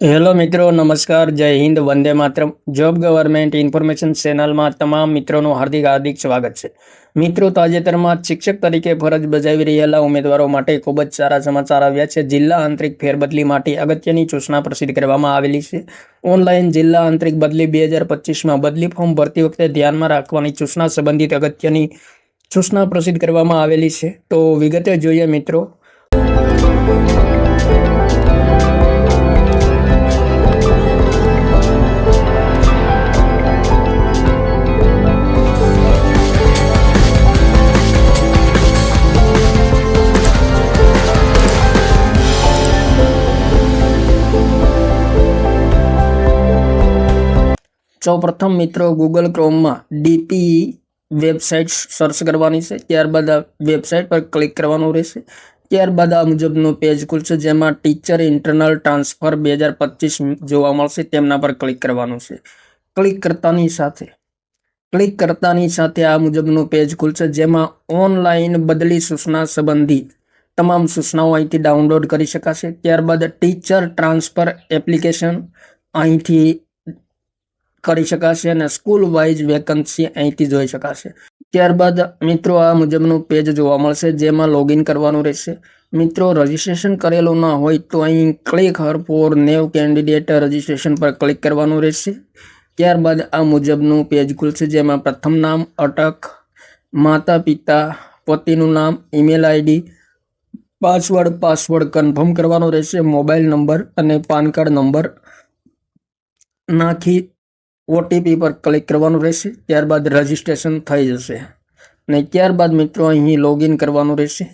Hello મિત્રો, નમસ્કાર, જય હિન્દ, વંદે માતરમ. જોબ ગવર્મેન્ટ ઇન્ફોર્મેશન ચેનલમાં તમામ મિત્રોનું હાર્દિક હાર્દિક સ્વાગત છે. મિત્રો, તાજેતરમાં શિક્ષક તરીકે ફરજ બજાવી રહેલા ઉમેદવારો માટે ખૂબ જ સારા સમાચાર આવ્યા છે. જિલ્લા આંતરિક ફેરબદલી માટે અગત્યની સૂચના પ્રસિદ્ધ કરવામાં આવેલી છે. ઓનલાઈન જિલ્લા આંતરિક બદલી બે હજાર પચીસમાં બદલી ફોર્મ ભરતી વખતે ધ્યાનમાં રાખવાની સૂચના સંબંધિત અગત્યની સૂચના પ્રસિદ્ધ કરવામાં આવેલી છે. તો વિગતે જોઈએ મિત્રો. સૌ પ્રથમ મિત્રો ગૂગલ ક્રોમમાં ડીપી વેબસાઇટ સર્ચ કરવાની છે. ત્યારબાદ આ વેબસાઇટ પર ક્લિક કરવાનું રહેશે. ત્યારબાદ આ મુજબનું પેજ ખુલશે, જેમાં ટીચર ઇન્ટરનલ ટ્રાન્સફર બે હજાર પચીસ જોવા મળશે. તેમના પર ક્લિક કરવાનું છે. ક્લિક કરતાની સાથે ક્લિક કરતાની સાથે આ મુજબનું પેજ ખુલશે, જેમાં ઓનલાઈન બદલી સૂચના સંબંધી તમામ સૂચનાઓ અહીંથી ડાઉનલોડ કરી શકાશે. ત્યારબાદ ટીચર ટ્રાન્સફર એપ્લિકેશન અહીંથી કરી શકાશે અને સ્કૂલ વાઇઝ વેકન્સી અહીંથી જોઈ શકાશે. ત્યારબાદ મિત્રો, આ મુજબનું પેજ જોવા મળશે, જેમાં લોગિન કરવાનું રહેશે. મિત્રો રજીસ્ટ્રેશન કરેલું ન હોય તો અહીં click here for new candidate registration પર ક્લિક કરવાનું રહેશે. ત્યારબાદ આ મુજબનું પેજ ખુલશે, જેમાં પ્રથમ નામ, અટક, માતા પિતા, પતિનું નામ email ID password password confirm કરવાનો રહેશે મોબાઈલ નંબર અને પાન કાર્ડ નંબર નાખી ઓટીપી પર ક્લિક કરવાનું રહેશે, ત્યારબાદ રજીસ્ટ્રેશન થઈ જશે. અને ત્યારબાદ મિત્રો અહીં લોગિન કરવાનું રહેશે.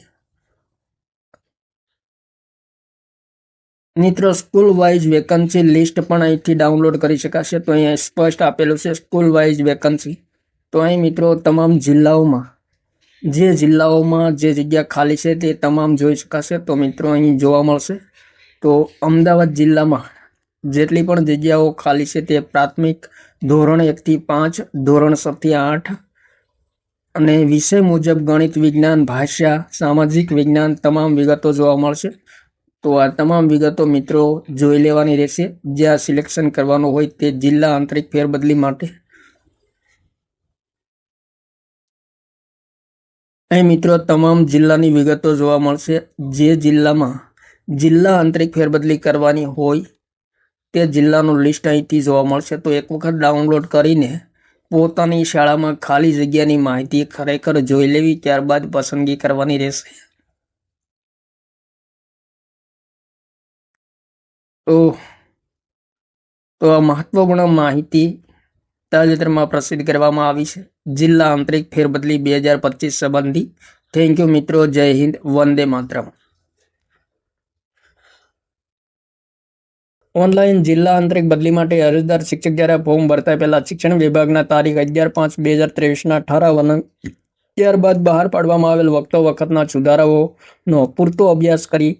મિત્રો સ્કૂલ વાઇઝ વેકન્સી લિસ્ટ પણ અહીંથી ડાઉનલોડ કરી શકાશે. તો અહીંયા સ્પષ્ટ આપેલું છે સ્કૂલ વાઇઝ વેકન્સી તો અહીં મિત્રો તમામ જિલ્લાઓમાં, જે જિલ્લાઓમાં જે જગ્યા ખાલી છે તે તમામ જોઈ શકાશે. તો મિત્રો અહીં જોવા મળશે. તો અમદાવાદ જિલ્લામાં જેટલી પણ જગ્યાઓ ખાલી છે તે પ્રાથમિક ધોરણ એકથી પાંચ, ધોરણ છથી આઠ અને વિષય મુજબ ગણિત, વિજ્ઞાન ભાષા સામાજિક વિજ્ઞાન તમામ વિગતો જોવા મળશે. તો આ તમામ વિગતો મિત્રો જોઈ લેવાની રહેશે. જ્યાં સિલેક્શન કરવાનું હોય તે જિલ્લા આંતરિક ફેરબદલી માટે. અહીં મિત્રો તમામ જિલ્લાની વિગતો જોવા મળશે. જે જિલ્લામાં જિલ્લા આંતરિક ફેરબદલી કરવાની હોય તે જિલ્લાનું લિસ્ટ અહીંથી જોવા મળશે. તો એક વખત ડાઉનલોડ કરીને પોતાની શાળામાં ખાલી જગ્યાની માહિતી ખરેખર જોઈ લેવી, ત્યારબાદ પસંદગી કરવાની રહેશે. તો તો આ મહત્વપૂર્ણ માહિતી તાજેતરમાં પ્રસિદ્ધ કરવામાં આવી છે. જિલ્લા આંતરિક ફેરબદલી બે હજાર પચીસ સંબંધી. થેન્ક યુ મિત્રો. જય હિન્દ. વંદે માતરમ. ઓનલાઈન જિલ્લા આંતરિક બદલી માટે અરજદાર શિક્ષક જ્યારે ફોર્મ ભરતા પહેલા શિક્ષણ વિભાગના તારીખ અગિયાર પાંચ બે હજાર ત્રેવીસના ઠરાવ અને ત્યારબાદ બહાર પાડવામાં આવેલ વખતો વખતના સુધારાઓનો પૂરતો અભ્યાસ કરી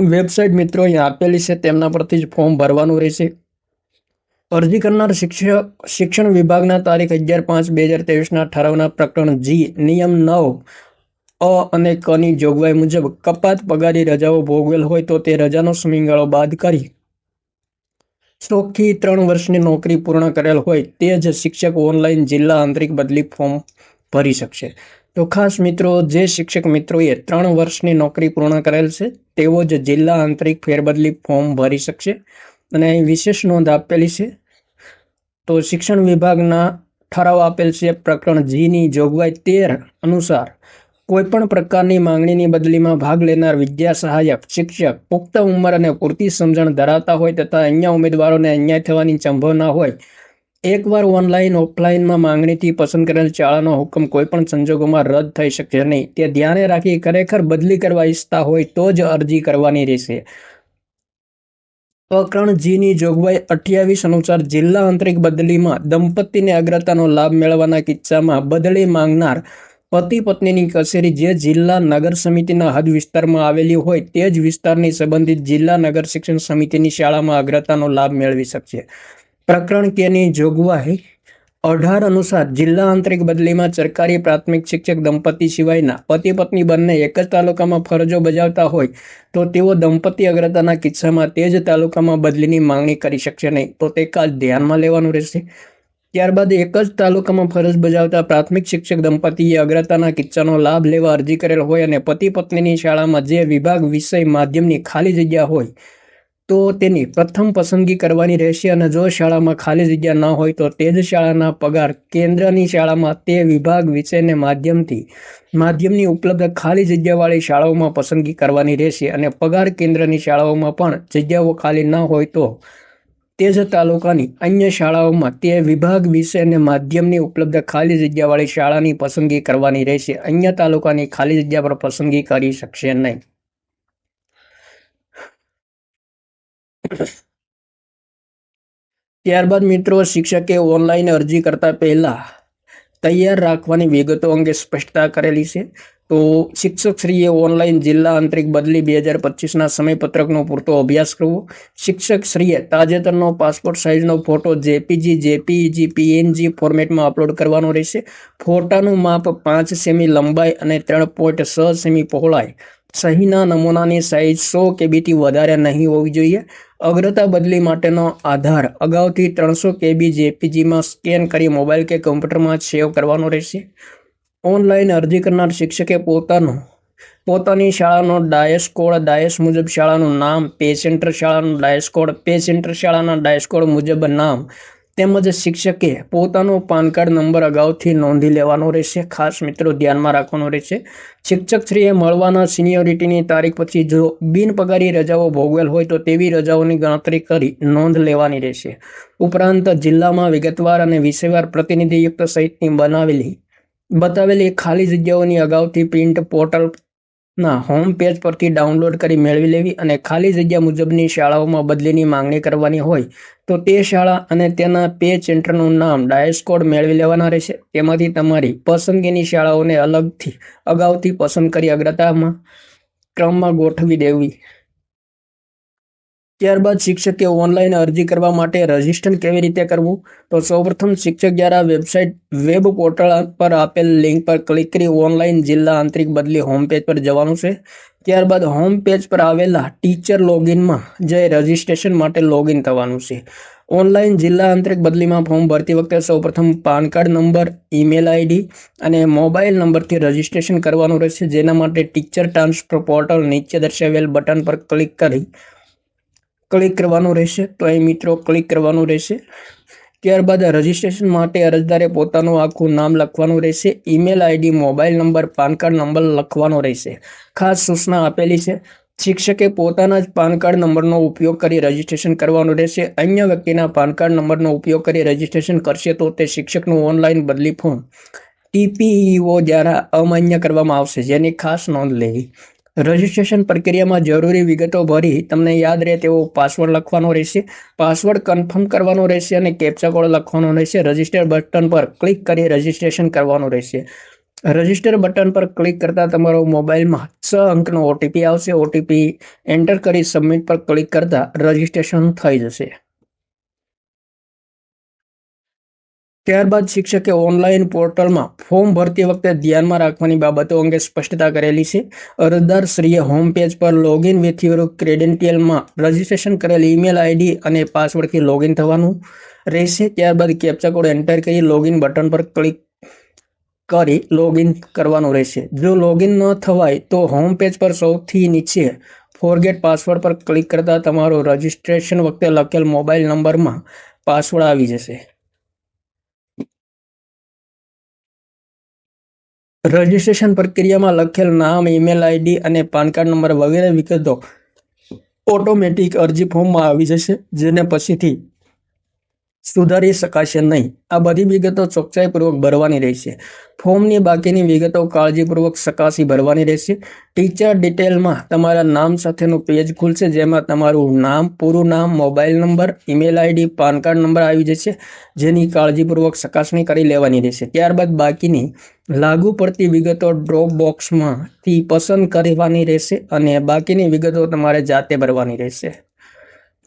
વેબસાઇટ મિત્રો અહીં આપેલી છે, તેમના પરથી જ ફોર્મ ભરવાનું રહેશે. અરજી કરનાર શિક્ષક, શિક્ષણ વિભાગના તારીખ અગિયાર પાંચ બે હજાર ત્રેવીસના ઠરાવના પ્રકરણ જી, નિયમ નવ, અ અને કની જોગવાઈ મુજબ કપાત પગારી રજાઓ ભોગવેલ હોય તો તે રજાનો સમયગાળો બાદ કરી ચોખ્ખી ત્રણ વર્ષની નોકરી પૂર્ણ કરેલ હોય તે જ શિક્ષક ઓનલાઈન જિલ્લા આંતરિક બદલી ફોર્મ ભરી શકશે. તો ખાસ મિત્રો, જે શિક્ષક મિત્રોએ ત્રણ વર્ષની નોકરી પૂર્ણ કરેલ છે, તેઓ જ જિલ્લા આંતરિક ફેરબદલી ફોર્મ ભરી શકશે. અને અહીં વિશેષ નોંધ આપેલી છે, તો શિક્ષણ વિભાગના ઠરાવ આપેલ છે પ્રકરણ જીની જોગવાઈ તેર અનુસાર કોઈપણ પ્રકારની માંગણીની બદલીમાં ભાગ લેનાર વિદ્યા સહાયક, શિક્ષક, પુખ્ત ઉંમર અને પૂરતી સમજણ ધરાવતા હોય તથા અન્ય ઉમેદવારોને અન્યાય થવાની સંભાવના હોય, એકવાર ઓનલાઈન, ઓફલાઈનમાં માંગણીથી પસંદ કરેલ શાળાનો હુકમ કોઈપણ સંજોગોમાં રદ થઈ શકે નહીં. તે ધ્યાને રાખી ખરેખર બદલી કરવા ઈચ્છતા હોય તો જ અરજી કરવાની રહેશે. પ્રકરણ જીની જોગવાઈ અઠ્યાવીસ અનુસાર જિલ્લા આંતરિક બદલીમાં દંપતીને અગ્રતાનો લાભ મેળવવાના કિસ્સામાં બદલી માંગનાર પતિ પત્નીની કચેરી જે જિલ્લા નગર સમિતિના હદ વિસ્તારમાં આવેલી હોય તે જ વિસ્તારની સંબંધિત જિલ્લા નગર શિક્ષણ સમિતિની શાળામાં અગ્રતાનો લાભ મેળવી શકશે. પ્રકરણ કેની જોગવાઈ અઢાર અનુસાર જિલ્લા આંતરિક બદલીમાં સરકારી પ્રાથમિક શિક્ષક દંપતી સિવાયના પતિ પત્ની બંને એક જ તાલુકામાં ફરજો બજાવતા હોય તો તેઓ દંપતી અગ્રતાના કિસ્સામાં તે જ તાલુકામાં બદલીની માંગણી કરી શકશે નહીં. તો તે કાલ ધ્યાનમાં લેવાનું રહેશે. ત્યારબાદ એક જ તાલુકામાં ફરજ બજાવતા પ્રાથમિક શિક્ષક દંપતીએ અગ્રતાના કિસ્સાનો લાભ લેવા અરજી કરેલ હોય અને પતિ પત્નીની શાળામાં જે વિભાગ વિષય માધ્યમની ખાલી જગ્યા હોય, તો તેની પ્રથમ પસંદગી કરવાની રહેશે અને જો શાળામાં ખાલી જગ્યા ન હોય, તો તે જ શાળાના પગાર કેન્દ્રની શાળામાં તે વિભાગ વિષયને માધ્યમથી, માધ્યમની ઉપલબ્ધ ખાલી જગ્યાવાળી શાળાઓમાં પસંદગી કરવાની રહેશે અને પગાર કેન્દ્રની શાળાઓમાં પણ જગ્યાઓ ખાલી ન હોય તો તે જ તાલુકાની અન્ય શાળાઓમાં તે વિભાગ વિષય અને માધ્યમની ઉપલબ્ધ ખાલી જગ્યાવાળી શાળાની પસંદગી કરવાની રહેશે. અન્ય તાલુકાની ખાલી જગ્યા પર પસંદગી કરી શકશે નહીં. ત્યારબાદ મિત્રો, શિક્ષકે ઓનલાઈન અરજી કરતા પહેલા તૈયાર રાખવાની વિગતો અંગે સ્પષ્ટતા કરેલી છે. તો શિક્ષકશ્રીએ ઓનલાઈન જિલ્લા આંતરિક બદલી બે હજાર પચીસના સમયપત્રકનો પૂરતો અભ્યાસ કરવો. શિક્ષકશ્રીએ તાજેતરનો પાસપોર્ટ સાઇઝનો ફોટો જેપીજી જેપીજી, પીએનજી ફોર્મેટમાં અપલોડ કરવાનો રહેશે. ફોટાનું માપ પાંચ સેમી લંબાઈ અને ત્રણ પોઈન્ટ છ સેમી પહોળાઈ. સહીના નમૂનાની સાઇઝ સો કેબીથી વધારે નહીં હોવી જોઈએ. અગ્રતા બદલી માટેનો આધાર. અગાઉથી ત્રણસો કેબી જેપીજીમાં સ્કેન કરી મોબાઈલ કે કમ્પ્યુટરમાં સેવ કરવાનો રહેશે. ઓનલાઈન અરજી કરનાર શિક્ષકે પોતાનો, પોતાની શાળાનો ડાયસ કોડ, ડાયસ મુજબ શાળાનું નામ, પે સેન્ટર શાળાનું ડાયસ કોડ, પે સેન્ટર શાળાના ડાયસ કોડ મુજબ નામ તેમજ શિક્ષકે પોતાનો પાન કાર્ડ નંબર અગાઉથી નોંધી લેવાનો રહેશે. ખાસ મિત્રો ધ્યાનમાં રાખવાનો રહેશે. શિક્ષકશ્રીએ મળવાના સિનિયોરિટીની તારીખ પછી જો બિનપગારી રજાઓ ભોગવેલ હોય તો તેવી રજાઓની ગણતરી કરી નોંધ લેવાની રહેશે. ઉપરાંત જિલ્લામાં વિગતવાર અને વિષયવાર પ્રતિનિધિયુક્ત સહિતની બનાવેલી બતાવેલી ખાલી જગ્યાઓની અગાઉથી પ્રિન્ટ પોર્ટલ ના હોમ પેજ પરથી ડાઉનલોડ કરી મેળવી લેવી અને ખાલી જગ્યા મુજબની શાળાઓમાં બદલીની માંગણી કરવાની હોય તો તે શાળા અને તેના પે સેન્ટરનું નામ ડાયસ કોડ મેળવી લેવાના રહેશે. તેમાંથી તમારી પસંદગીની શાળાઓને અલગથી અગાઉથી પસંદ કરી અગ્રતામાં ક્રમમાં ગોઠવી દેવી. ત્યારબાદ શિક્ષકે ઓનલાઈન અરજી કરવા માટે રજિસ્ટર કેવી રીતે કરવું? તો સૌપ્રથમ શિક્ષક દ્વારા વેબસાઇટ વેબ પોર્ટલ પર આપેલ લિંક પર ક્લિક કરી ઓનલાઈન જિલ્લા આંતરિક બદલી હોમ પેજ પર જવાનું છે. ત્યારબાદ હોમ પેજ પર આવેલા ટીચર લોગિનમાં જઈ રજિસ્ટ્રેશન માટે લોગિન થવાનું છે. ઓનલાઈન જિલ્લા આંતરિક બદલીમાં ફોર્મ ભરતી વખતે સૌપ્રથમ PAN card number, email ID અને મોબાઈલ નંબરથી રજિસ્ટ્રેશન કરવાનું રહેશે. જેના માટે ટીચર ટ્રાન્સફર પોર્ટલ નીચે દર્શાવેલ બટન પર ક્લિક કરી ક્લિક કરવાનું રહેશે. તો અહીં મિત્રો ક્લિક કરવાનું રહેશે. ત્યારબાદ રજિસ્ટ્રેશન માટે અરજદારે પોતાનું આખું નામ લખવાનું રહેશે. Email ID mobile number PAN card number લખવાનો રહેશે. ખાસ સૂચના આપેલી છે. શિક્ષકે પોતાના જ પાન કાર્ડ નંબરનો ઉપયોગ કરી રજિસ્ટ્રેશન કરવાનું રહેશે. અન્ય વ્યક્તિના પાન કાર્ડ નંબરનો ઉપયોગ કરી રજિસ્ટ્રેશન કરશે તો તે શિક્ષકનું ઓનલાઈન બદલી ફોર્મ ટીપીઈઓ દ્વારા અમાન્ય કરવામાં આવશે. જેની ખાસ નોંધ લેવી. રજિસ્ટ્રેશન પ્રક્રિયામાં જરૂરી વિગતો ભરી તમને યાદ રહે તેવો પાસવર્ડ લખવાનો રહેશે. પાસવર્ડ કન્ફર્મ કરવાનો રહેશે અને કેપ્ચા કોડ લખવાનો રહેશે. રજિસ્ટર બટન પર ક્લિક કરી રજિસ્ટ્રેશન કરવાનું રહેશે. રજિસ્ટર બટન પર ક્લિક કરતાં તમારો મોબાઈલમાં છ અંકનો ઓટીપી આવશે. ઓટીપી એન્ટર કરી સબમિટ પર ક્લિક કરતાં રજિસ્ટ્રેશન થઈ જશે. ત્યારબાદ શિક્ષકે ઓનલાઈન પોર્ટલમાં ફોર્મ ભરતી વખતે ધ્યાનમાં રાખવાની બાબતો અંગે સ્પષ્ટતા કરેલી છે. અરજદાર શ્રીએ હોમ પેજ પર લોગિન વિથ યુર ક્રેડેન્ટિયલમાં રજીસ્ટ્રેશન કરેલ ઈમેલ આઈડી અને પાસવર્ડથી લોગિન થવાનું રહેશે. ત્યારબાદ કેપ્ચા કોડ એન્ટર કરી લોગિન બટન પર ક્લિક કરી લોગિન કરવાનું રહેશે. જો લોગિન ન થવાય તો હોમ પેજ પર સૌથી નીચે ફોરગેટ પાસવર્ડ પર ક્લિક કરતાં તમારો રજિસ્ટ્રેશન વખતે લખેલ મોબાઈલ નંબરમાં પાસવર્ડ આવી જશે. રજિસ્ટ્રેશન પ્રક્રિયામાં લખેલ નામ, ઈમેલ આઈડી અને પાન કાર્ડ નંબર વગેરે વિગતો ઓટોમેટિક અરજી ફોર્મમાં આવી જશે, જેને પછીથી સુધારી શકાશે નહીં. આ બધી વિગતો ચોકસાઈપૂર્વક ભરવાની રહેશે. ફોર્મની બાકીની વિગતો કાળજીપૂર્વક ચકાસી ભરવાની રહેશે. ટીચર ડિટેલમાં તમારા નામ સાથેનું પેજ ખુલશે, જેમાં તમારું નામ, પૂરું નામ, mobile number, email ID, PAN card number આવી જશે, જેની કાળજીપૂર્વક ચકાસણી કરી લેવાની રહેશે. ત્યારબાદ બાકીની લાગુ પડતી વિગતો ડ્રોપ બોક્સમાંથી પસંદ કરવાની રહેશે અને બાકીની વિગતો તમારે જાતે ભરવાની રહેશે.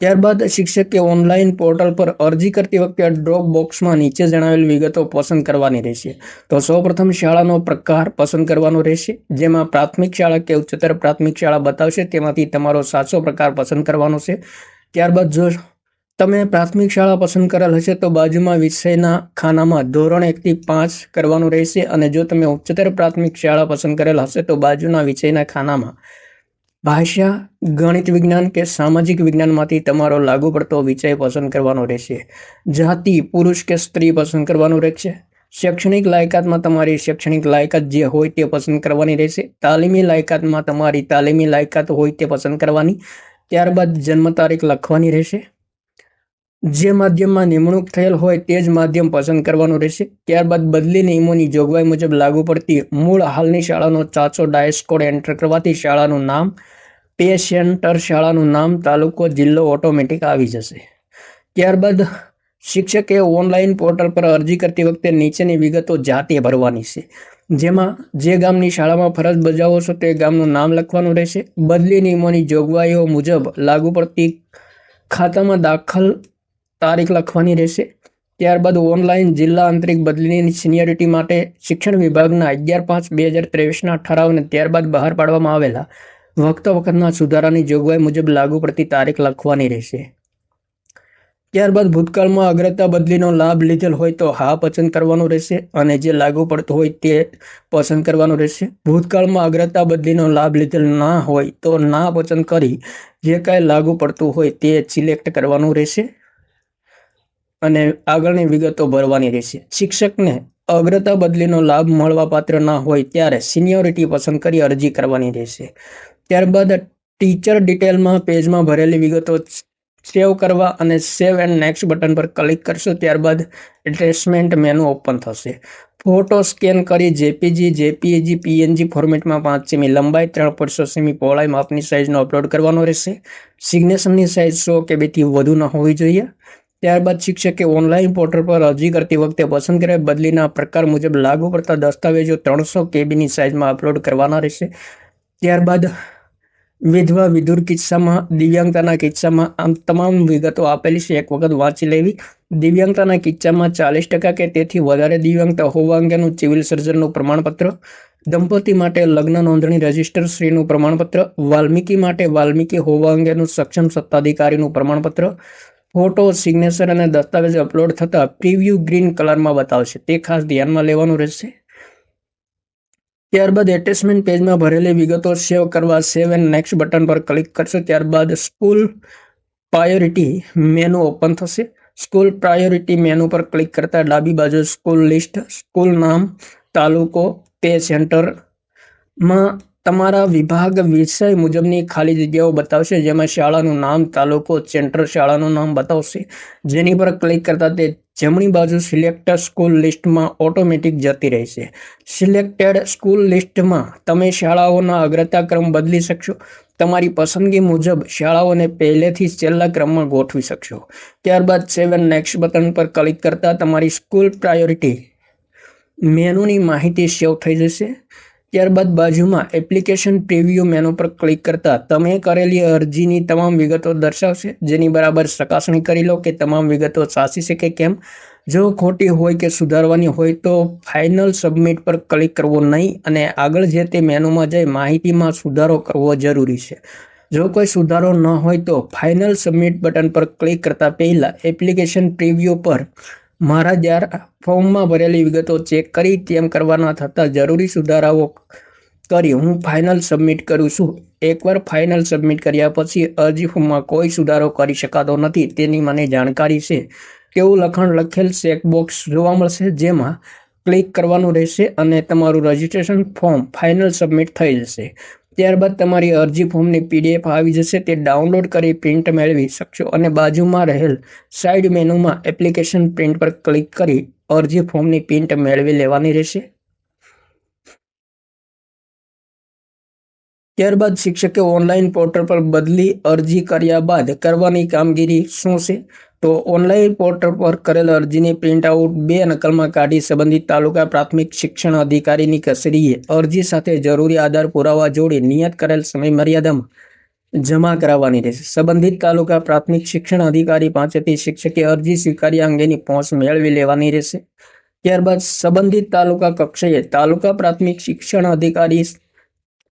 ત્યારબાદ શિક્ષકે ઓનલાઈન પોર્ટલ પર અરજી કરતી વખતે ડ્રોપ બોક્સમાં નીચે જણાવેલ વિગતો પસંદ કરવાની રહેશે. તો સૌપ્રથમ શાળાનો પ્રકાર પસંદ કરવાનો રહેશે, જેમાં પ્રાથમિક શાળા કે ઉચ્ચતર પ્રાથમિક શાળા બતાવશે, તેમાંથી તમારો સાચો પ્રકાર પસંદ કરવાનો છે. ત્યારબાદ જો તમે પ્રાથમિક શાળા પસંદ કરેલ હશે, તો બાજુમાં વિષયના ખાનામાં ધોરણ એકથી પાંચ કરવાનું રહેશે અને જો તમે ઉચ્ચતર પ્રાથમિક શાળા પસંદ કરેલ હશે, તો બાજુના વિષયના ખાનામાં ભાષા ગણિત વિજ્ઞાન કે સામાજિક વિજ્ઞાનમાંથી તમારો લાગુ પડતો વિષય પસંદ કરવાનો રહેશે. જાતિ, પુરુષ કે સ્ત્રી પસંદ કરવાનું રહેશે. શૈક્ષણિક લાયકાતમાં તમારી શૈક્ષણિક લાયકાત જે હોય તે પસંદ કરવાની રહેશે. તાલીમી લાયકાતમાં તમારી તાલીમી લાયકાત હોય તે પસંદ કરવાની. ત્યારબાદ જન્મ તારીખ લખવાની રહેશે. જે માધ્યમમાં નિમણૂક થયેલ હોય તે જ માધ્યમ પસંદ કરવાનું રહેશે. ત્યારબાદ બદલી નિયમોની જોગવાઈ મુજબ લાગુ પડતી મૂળ હાલની શાળાનો ચાચો ડાયસ કોડ એન્ટર કરવાથી શાળાનું નામ પે સેન્ટર શાળાનું નામ તાલુકો જિલ્લો ઓટોમેટિક આવી જશે. ત્યારબાદ શિક્ષકે ઓનલાઈન પોર્ટલ પર અરજી કરતી વખતે નીચેની વિગતો જાતે ભરવાની છે. જેમાં જે ગામની શાળામાં ફરજ બજાવો છો તે ગામનું નામ લખવાનું રહેશે. બદલી નિયમોની જોગવાઈઓ મુજબ લાગુ પડતી ખાતામાં દાખલ તારીખ લખવાની રહેશે. ત્યારબાદ ઓનલાઈન જિલ્લા આંતરિક બદલીની સિનિયરિટી માટે શિક્ષણ વિભાગના અગિયાર પાંચ બે હજાર ત્રેવીસના ઠરાવને ત્યારબાદ બહાર પાડવામાં આવેલા. વખત વખતના સુધારાની જોગવાઈ મુજબ લાગુ પડતી તારીખ લખવાની રહેશે. ત્યારબાદ ભૂતકાળમાં અગ્રતા બદલીનો લાભ લીધેલ હોય તો હા પસંદ કરવાનું રહેશે અને જે લાગુ પડતો હોય તે પસંદ કરવાનું રહેશે. ભૂતકાળમાં અગ્રતા બદલીનો લાભ લીધેલ ના હોય તો ના પસંદ કરી જે કાંઈ લાગુ પડતું હોય તે સિલેક્ટ કરવાનું રહેશે. અને આગળની વિગતો ભરવાની રહેશે. શિક્ષકને અગ્રતા બદલીનો લાભ મળવા પાત્ર ના હોય ત્યારે સિનિયોરિટી પસંદ કરી અરજી કરવાની રહેશે. ત્યારબાદ ટીચર ડિટેલમાં પેજમાં ભરેલી વિગતો સેવ કરવા અને સેવ એન્ડ નેક્સ્ટ બટન પર ક્લિક કરશો, ત્યારબાદ એટેચમેન્ટ મેનુ ઓપન થશે. ફોટો સ્કેન કરી જેપીજી, જેપીએજી, પીએનજી ફોર્મેટમાં પાંચ સેમી લંબાઈ, ત્રણ પોઈન્ટ સેમી પહોળાઈ, માપની સાઇઝનો અપલોડ કરવાનો રહેશે. સિગ્નેચરની સાઇઝ સો કે બેથી વધુ ન હોવી જોઈએ. ત્યારબાદ શિક્ષકે ઓનલાઈન પોર્ટલ પર અરજી કરતી વખતે પસંદ કરેલ બદલીના પ્રકાર મુજબ લાગુ પડતા દસ્તાવેજો ત્રણસો કેબીની સાઇઝમાં અપલોડ કરવાના રહેશે. ત્યારબાદ વિધવા વિધુર કિસ્સામાં દિવ્યાંગતાના કિસ્સામાં આમ તમામ વિગતો આપેલી છે. એક વખત વાંચી લેવી. દિવ્યાંગતાના કિસ્સામાં ચાલીસ ટકા કે તેથી વધારે દિવ્યાંગતા હોવા અંગેનું સિવિલ સર્જનનું પ્રમાણપત્ર, દંપતી માટે લગ્ન નોંધણી રજિસ્ટર શ્રીનું પ્રમાણપત્ર, વાલ્મીકી માટે વાલ્મીકી હોવા અંગેનું સક્ષમ સત્તાધિકારીનું પ્રમાણપત્ર ફોટો સિગ્નેચર અને દસ્તાવેજ અપલોડ થતાં પ્રીવ્યૂ ગ્રીન કલરમાં બતાવશે. તે ખાસ ધ્યાનમાં લેવાનું રહેશે. ત્યારબાદ એટેચમેન્ટ પેજમાં ભરેલી વિગતો સેવ કરવા સેવ એન્ડ નેક્સ્ટ બટન પર ક્લિક કરશો. ત્યારબાદ સ્કૂલ પ્રાયોરિટી મેનુ ઓપન થશે. સ્કૂલ પ્રાયોરિટી મેનુ પર ક્લિક કરતા ડાબી બાજુ સ્કૂલ લિસ્ટ સ્કૂલ નામ, તાલુકો, તે સેન્ટરમાં તમારા વિભાગ વિષય મુજબની ખાલી જગ્યાઓ બતાવશે, જેમાં શાળાનું નામ, તાલુકો સેન્ટર શાળાનું નામ બતાવશે. જેની પર ક્લિક કરતાં તે જમણી બાજુ સિલેક્ટ સ્કૂલ લિસ્ટમાં ઓટોમેટિક જતી રહેશે. સિલેક્ટેડ સ્કૂલ લિસ્ટમાં તમે શાળાઓના અગ્રતા ક્રમ બદલી શકશો. તમારી પસંદગી મુજબ શાળાઓને પહેલેથી છેલ્લા ક્રમમાં ગોઠવી શકશો. ત્યારબાદ સેવન નેક્સ્ટ બટન પર ક્લિક કરતાં તમારી સ્કૂલ પ્રાયોરિટી મેનુની માહિતી સેવ થઈ જશે. ત્યારબાદ બાજુમાં એપ્લિકેશન પ્રિવ્યૂ મેનુ પર ક્લિક કરતાં તમે કરેલી અરજીની તમામ વિગતો દર્શાવશે. જેની બરાબર ચકાસણી કરી લો કે તમામ વિગતો સાચી છે કે કેમ. જો ખોટી હોય કે સુધારવાની હોય તો ફાઇનલ સબમિટ પર ક્લિક કરવો નહીં અને આગળ જે તે મેનુમાં જઈ માહિતીમાં સુધારો કરવો જરૂરી છે. જો કોઈ સુધારો ન હોય તો ફાઇનલ સબમિટ બટન પર ક્લિક કરતાં પહેલાં એપ્લિકેશન પ્રિવ્યૂ પર મારા જ્યારે ફોર્મમાં ભરેલી વિગતો ચેક કરી તેમ કરવાના થતાં જરૂરી સુધારાઓ કરી હું ફાઇનલ સબમિટ કરું છું. એકવાર ફાઇનલ સબમિટ કર્યા પછી અરજી ફોર્મમાં કોઈ સુધારો કરી શકાતો નથી તેની મને જાણકારી છે. તેવું લખાણ લખેલ ચેકબોક્સ જોવા મળશે જેમાં ક્લિક કરવાનું રહેશે અને તમારું રજિસ્ટ્રેશન ફોર્મ ફાઇનલ સબમિટ થઈ જશે. ત્યારબાદ તમારી અરજી ફોર્મની પીડીએફ આવી જશે, તે ડાઉનલોડ કરી પ્રિન્ટ મેળવી શકશો અને બાજુમાં રહેલ સાઇડ મેનુમાં એપ્લિકેશન પ્રિન્ટ પર ક્લિક કરી અરજી ફોર્મની પ્રિન્ટ મેળવી લેવાની રહેશે. ત્યારબાદ શિક્ષકે ઓનલાઈન પોર્ટલ પર બદલી અરજી કર્યા બાદ કરવાની કામગીરી શું છે? તો ઓનલાઈન પોર્ટલ પર કરેલ અરજીની પ્રિન્ટ આઉટ બે નકલમાં કાઢી સંબંધિત તાલુકા પ્રાથમિક શિક્ષણ અધિકારીની કચેરીએ અરજી સાથે જરૂરી આધાર પુરાવા જોડી નિયત કરેલ સમય મર્યાદામાં જમા કરાવવાની રહેશે. સંબંધિત તાલુકા પ્રાથમિક શિક્ષણ અધિકારી પાસેથી શિક્ષકે અરજી સ્વીકાર્યા અંગેની પહોંચ મેળવી લેવાની રહેશે. ત્યારબાદ સંબંધિત તાલુકા કક્ષાએ તાલુકા પ્રાથમિક શિક્ષણ અધિકારી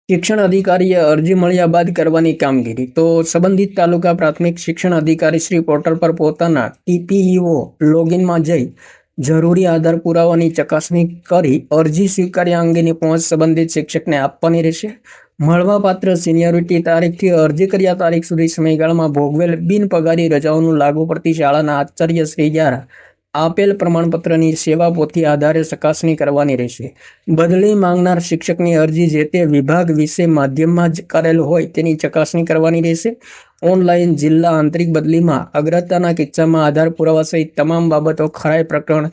શિક્ષણ અધિકારીએ અરજી મળ્યા બાદ કરવાની કામગીરી. તો સંબંધિત તાલુકા પ્રાથમિક શિક્ષણ અધિકારી શ્રી પોર્ટલ પર પોતાના ટીપીઈઓ લોગિનમાં જઈ જરૂરી આધાર પુરાવાની ચકાસણી કરી અરજી સ્વીકાર્યા અંગેની પહોંચ સંબંધિત શિક્ષકને આપવાની રહેશે. મળવાપાત્ર સિનિયોરિટી તારીખથી અરજી કર્યા તારીખ સુધી સમયગાળામાં ભોગવેલ બિનપગારી રજાઓનું લાગુ પડતી શાળાના આચાર્ય શ્રી દ્વારા આપેલ પ્રમાણપત્રની સેવા પોથી આધારે ચકાસણી કરવાની રહેશે. બદલી માંગનાર શિક્ષકની અરજી જે તે વિભાગ વિશે માધ્યમમાં જ કરેલ હોય તેની ચકાસણી કરવાની રહેશે. ઓનલાઈન જિલ્લા આંતરિક બદલીમાં અગ્રતાના કિસ્સામાં આધાર પુરાવા સહિત તમામ બાબતો ખરાઈ પ્રકરણ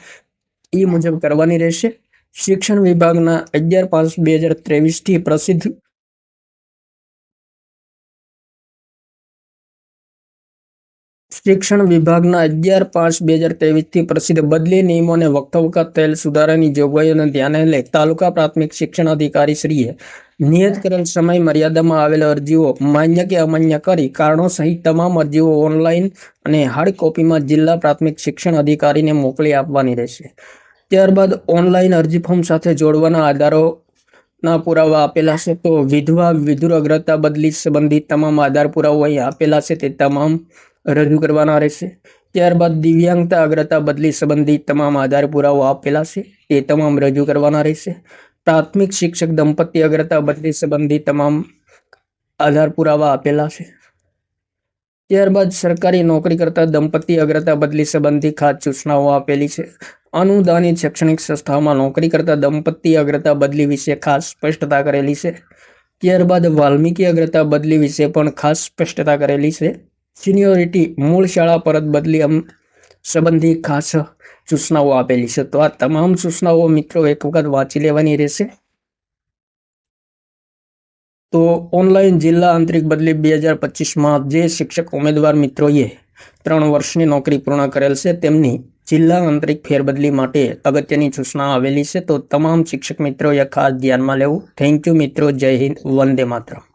એ મુજબ કરવાની રહેશે. શિક્ષણ વિભાગના અગિયાર પાંચ બે હજાર ત્રેવીસથી પ્રસિદ્ધ શિક્ષણ વિભાગના અગિયાર પાંચ બે હજાર ત્રેવીસથી પ્રસિદ્ધ બદલી નિયમોને વખતોવખત થયેલ સુધારાની જોગવાઈઓને ધ્યાને લઈ તાલુકા પ્રાથમિક શિક્ષણ અધિકારી શ્રીએ નિયત કરેલ સમય મર્યાદામાં આવેલ અરજીઓ માન્ય કે અમાન્ય કરી કારણો સહિત તમામ અરજીઓ ઓનલાઈન અને હાર્ડ કોપીમાં જિલ્લા પ્રાથમિક શિક્ષણ અધિકારીને મોકલી આપવાની રહેશે. ત્યારબાદ ઓનલાઈન અરજી ફોર્મ સાથે જોડવાના આધારો ના પુરાવા આપેલા છે તો વિધવા, વિધુર, અગ્રતા બદલી સંબંધિત તમામ આધાર પુરાવા અહીં આપેલા છે તે તમામ રજૂ કરવાના રહેશે. ત્યારબાદ દિવ્યાંગતા, અગ્રતા બદલી સંબંધિત તમામ આધાર પુરાવા આપેલા છે તે તમામ રજૂ કરવાના રહેશે. પ્રાથમિક શિક્ષક દંપતી અગ્રતા બદલી સંબંધિત તમામ આધાર પુરાવા આપેલા છે ત્યારબાદ સરકારી નોકરી કરતા દંપતી અગ્રતા બદલી સંબંધી ખાસ સૂચનાઓ આપેલી છે. અનુદાનિત શૈક્ષણિક સંસ્થાઓમાં નોકરી કરતા દંપતી અગ્રતા બદલી વિશે ખાસ સ્પષ્ટતા કરેલી છે. ત્યારબાદ વાલ્મીકી અગ્રતા બદલી વિશે પણ ખાસ સ્પષ્ટતા કરેલી છે. સિનિયોરિટી મૂળ શાળા પરત બદલી અમ સંબંધી ખાસ સૂચનાઓ આપેલી છે. તો આ તમામ સૂચનાઓ મિત્રો એક વખત વાંચી લેવાની રહેશે. તો ઓનલાઈન જિલ્લા આંતરિક બદલી બે હજાર પચીસમાં જે શિક્ષક ઉમેદવાર મિત્રોએ ત્રણ વર્ષની નોકરી પૂર્ણ કરેલ છે, તેમની જિલ્લા આંતરિક ફેરબદલી માટે અગત્યની સૂચના આવેલી છે. તો તમામ શિક્ષક મિત્રોએ ખાસ ધ્યાનમાં લેવું. થેન્ક યુ મિત્રો. જય હિન્દ. વંદે માતરમ.